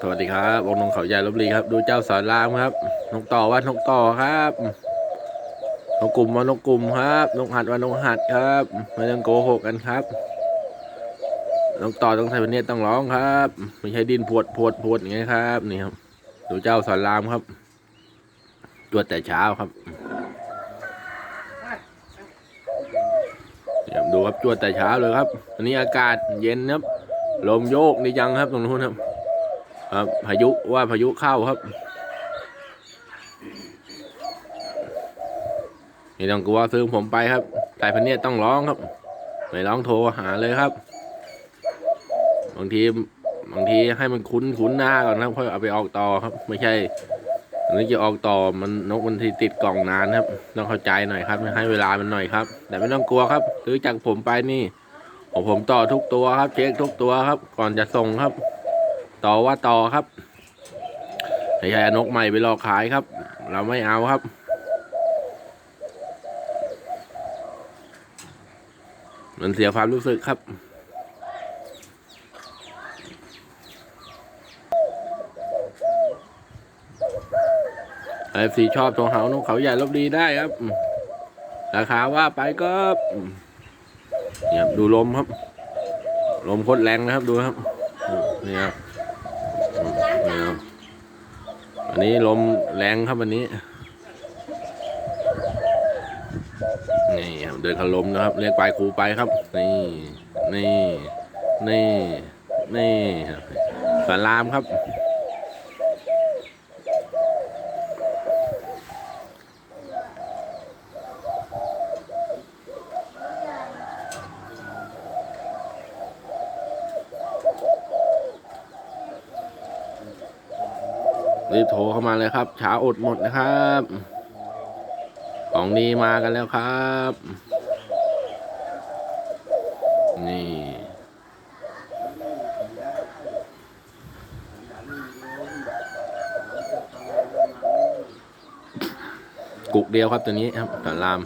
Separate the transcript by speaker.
Speaker 1: สวัสดีครับวงนงเขาใหญ่ลบบุรีครับ ดูเจ้าสอนรามครับ นกต่อว่านกต่อครับ นกกลุ่มว่านกกลุ่มครับ นกหัดว่านกหัดครับไม่ต้องโกหกกันครับ นกต่อต้องใส่เนียต้องร้องครับไม่ใช่ดินพวดพวดพวดอย่างเงี้ครับ นี่ครับ ดูเจ้าสอนรามครับจวดแต่เช้าครับเดี๋ยวดูครับจวดแต่เช้าเลยครับ อันนี้อากาศเย็นครับ ลมโยกนี่ยังครับตรงนู้นครับ ครับพายุว่าพายุเข้าครับไม่ต้องกลัวซื้อผมไปครับสายพันเนี้ยต้องร้องครับ ไม่ร้องโทรหาเลยครับ บางทีบางทีให้มันคุ้นคุ้นหน้าก่อนครับค่อยเอาไปออกต่อครับ ไม่ใช่อันนี้จะออกต่อมันนกมันทีติดกล่องนานครับ ต้องเข้าใจหน่อยครับให้เวลามันหน่อยครับ แต่ไม่ต้องกลัวครับซื้อจากผมไปนี่ของผมต่อทุกตัวครับ เช็คทุกตัวครับ ก่อนจะส่งครับ ต่อว่าต่อครับไม่ใช่นกใหม่ไปหลอขายครับ เราไม่เอาครับ มันเสียความรู้สึกครับเอฟซีชอบตัวเขานกเขาใหญ่ลบดีได้ครับ ราคาว่าไปก็เนี่ยดูลมครับ ลมโคตรแรงนะครับดูครับนี่ครับ นะครับอันนี้ลมแรงครับวันนี้นี่ครับเดินขลมนะครับ เรียกไปครูไปครับ นี่นี่นี่นี่ครับสารามครับ รีบโทรเข้ามาเลยครับช้าอดหมดนะครับของดีมากันแล้วครับ นี่ กุกเดียวครับตัวนี้ครับสาราม